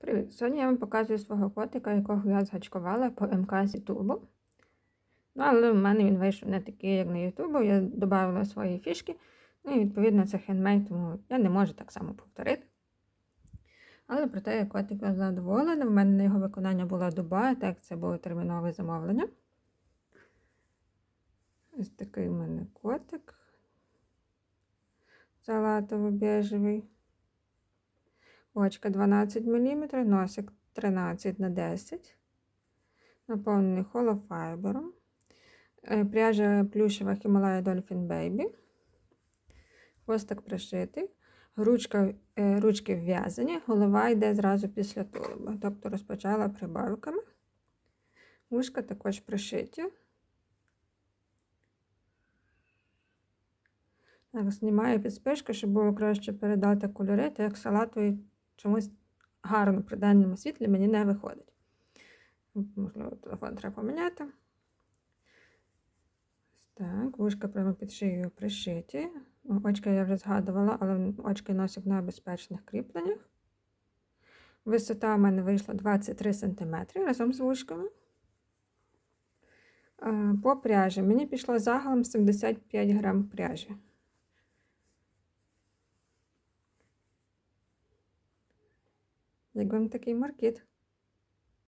Привіт! Сьогодні я вам показую свого котика, якого я згачкувала по МК з Ютубу. Ну, але в мене він вийшов не такий, як на Ютубу. Я додала свої фішки. Ну і відповідно це хендмейд, тому я не можу так само повторити. Але проте я котика задоволена. В мене на його виконання була доба, так це було термінове замовлення. Ось такий в мене котик. Салатово-бежевий. Очка 12 мм, носик 13 на 10 наповнений холофайбером. Е, Пряжа плюшева Himalaya Dolphin Baby. Хвостик пришитий. Ручка, е, ручки вв'язані, голова йде зразу після тулуба. Тобто розпочала прибавками. Вушка також пришиті. Так, знімаю підспишку, щоб було краще передати кольори, так як салатовий чомусь гарно при денному світлі мені не виходить. Можливо, телефон треба поміняти. Так, вушка прямо під шиєю пришиті. Очки я вже згадувала, але очки носик на безпечних кріпленнях. Висота в мене вийшла 23 см разом з вушками. Е, По пряжі мені пішло загалом 75 грам пряжі. Як вам такий маркет?